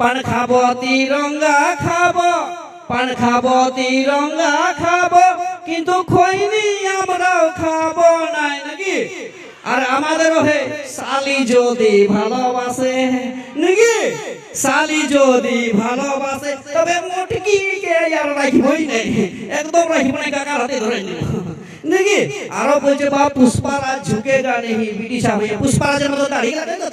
পান খাব, তিরঙ্গা খাব। পান খাব, তিরঙ্গা খাব। কিন্তু খৈনি আমরাও খাব নাই নাকি? আর আমাদের হে শালি যদি ভালোবাসে, নাকি? শালি যদি ভালোবাসে, তবে মুটকি কে আর রাখিবই নাই? একদম রাখিব নাই কাকার হাতে ধরে নাকি? আরও বলছে বা পুষ্পারাজ ঝুঁকে গানে হি বিটিশা হয়ে পুষ্পারাজের মতো দাঁড়িয়ে লাগে তো?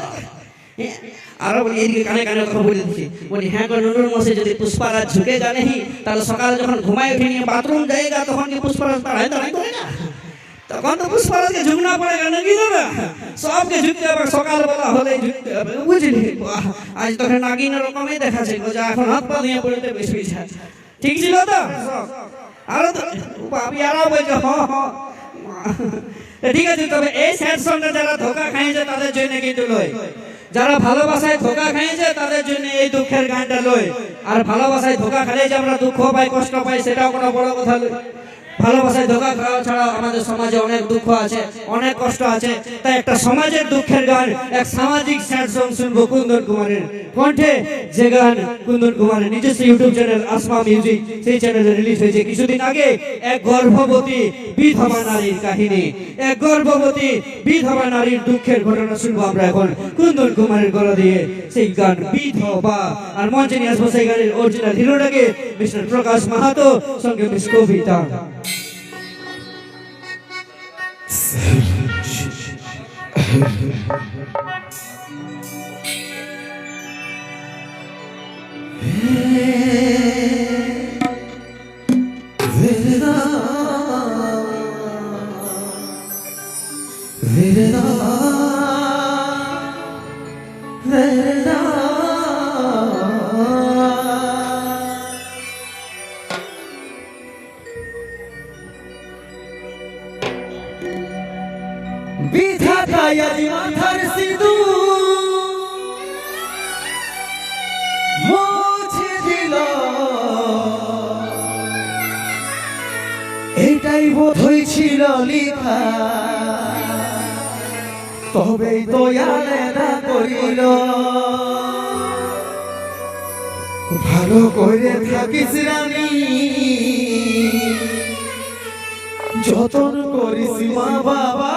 আরও বলি এদিকে কানে কানে কথা বলে দিচ্ছি। বলি হ্যাঁ গো নুনুর মশে যদি পুষ্পারাজ ঝুঁকে গানে হি তাহলে সকালে যখন ঘুমায় উঠে নিয়ে বাথরুম যায়গা, তখন কি পুষ্পারাজ দাঁড়ায় করে না? তখন তো পুষ্পারাজকে ঝুঁকনা পড়েগা নাকি দাদা সবকে ঝুঁকতে হবে, সকালবেলা হলে ঝুঁকতে হবে, বুঝলি? আজ তোকে নাগিন রকমই দেখাচ্ছে যা এখন হাত পা দিয়ে পড়তে বেশি যায় ঠিক ছিল তো? আরও তো বাবি আরও বলছে হ হ। ঠিক আছে, তবে এই স্যাড সঙ্গে যারা ধোকা খাইছে, তাদের জন্য কিন্তু লয়। যারা ভালোবাসায় ধোকা খাইছে তাদের জন্য এই দুঃখের গানটা লয়। আর ভালোবাসায় ধোকা খেলে যে আমরা দুঃখ পাই, কষ্ট পাই, সেটাও কোনো বড় কথা নয় ভালোবাসায় ধোকা খাওয়া ছাড়া আমাদের সমাজে অনেক দুঃখ আছে, অনেক কষ্ট আছে। তাই একটা সমাজের দুঃখের গান, এক সামাজিক স্যাড সং শুনব কুন্দন কুমারের। কণ্ঠে যে গান কুন্দন কুমারের নিজস্ব ইউটিউব চ্যানেল আসমা মিউজিক সেই চ্যানেলে রিলিজ হয়েছে কিছুদিন আগে এক গর্ভবতী বিধবা নারীর কাহিনী। এক গর্ভবতী বিধবা নারীর দুঃখের ঘটনা শুনব আমরা এখন কুন্দন কুমারের গলা দিয়ে সেই গান বিধবা। আর মঞ্চে নিয়ে আসব সেই গানের অরিজিনাল হিরোটাকে, মিস্টার প্রকাশ মাহাতো, সঙ্গে মিস কবিতা। বিধাতায় এটাই বোধ হয়েছিল লিখা। তবেই তো আলাদা করিল। ভালো করে থাকিস রানী। যতন করিস মা বাবা।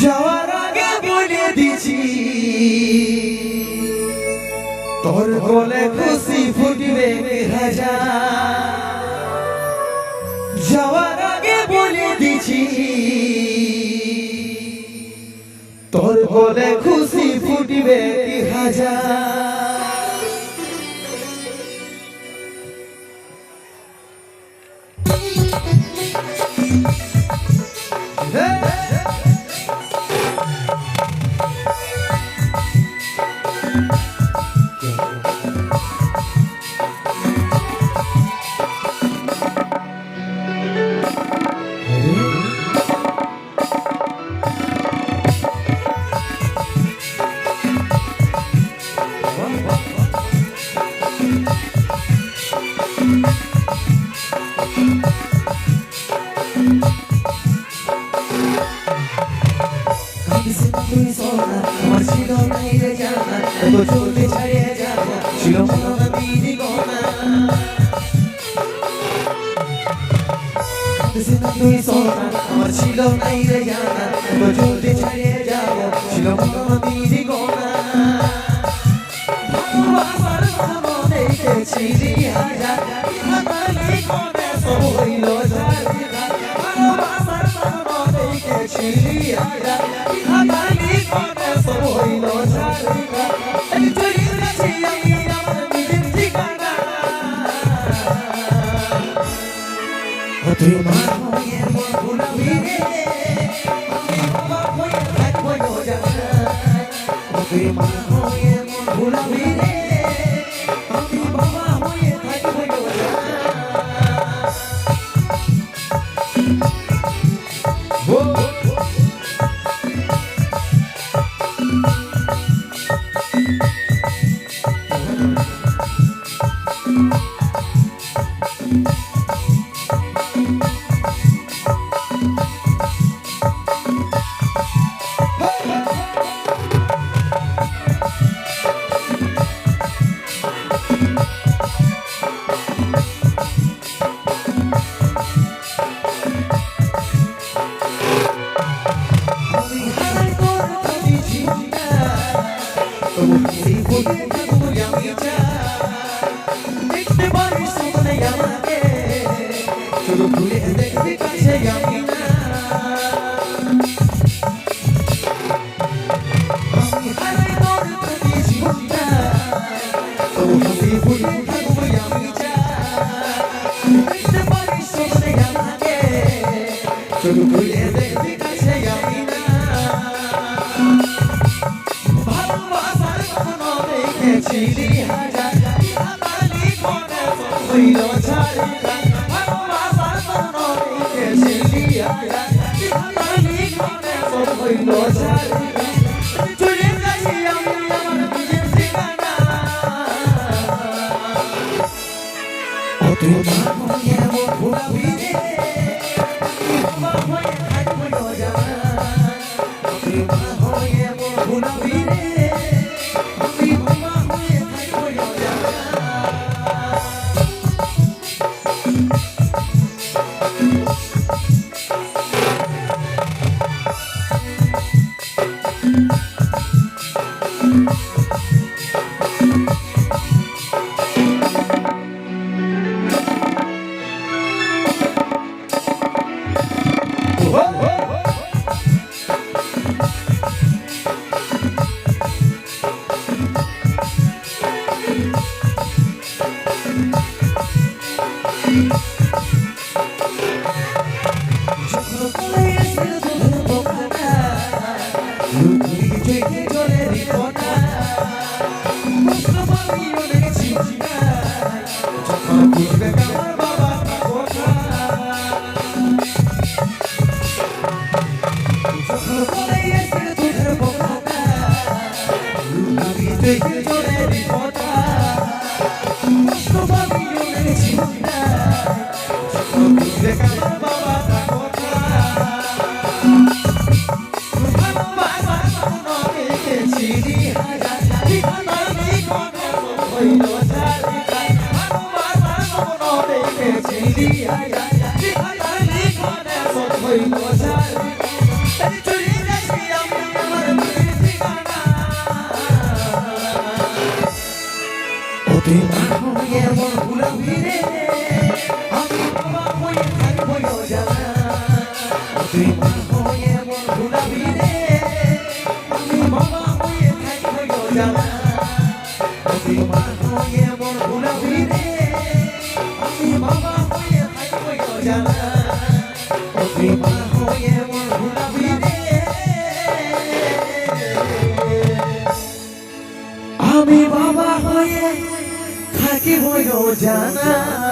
যাওয়ার আগে বলে দিছি। তোর গলে খুশি ফুটবে রাজা দিছি তোর বলে খুশি ফুটবে হাজার? সোনা আমার ছিল নাই রে জানা তো চলতে ছাড়িয়ে যাব ছিল মনে নাই রে জানা তো চলতে ছাড়িয়ে যাব ছিল মনে তোমার মায়ের মন রে আমি বাবা হয়ে থাকব রোজা তোমার মায়ের মন গুলাবি রে আমি বাবা হয়ে থাকব রোজা মনে গান থাকে শুধু ভুলে দেখতে কাছে আমি না। ভালোবাসার কখনো দেখেছিলি হাজার, আমারই মনে হইল ছাড়ি ভালোবাসার কখনো দেখেছিলি হাজার, আমারই মনে হইল ছাড়ি you. Didi, আমি বাবা হয়ে থাকি হইল জানা।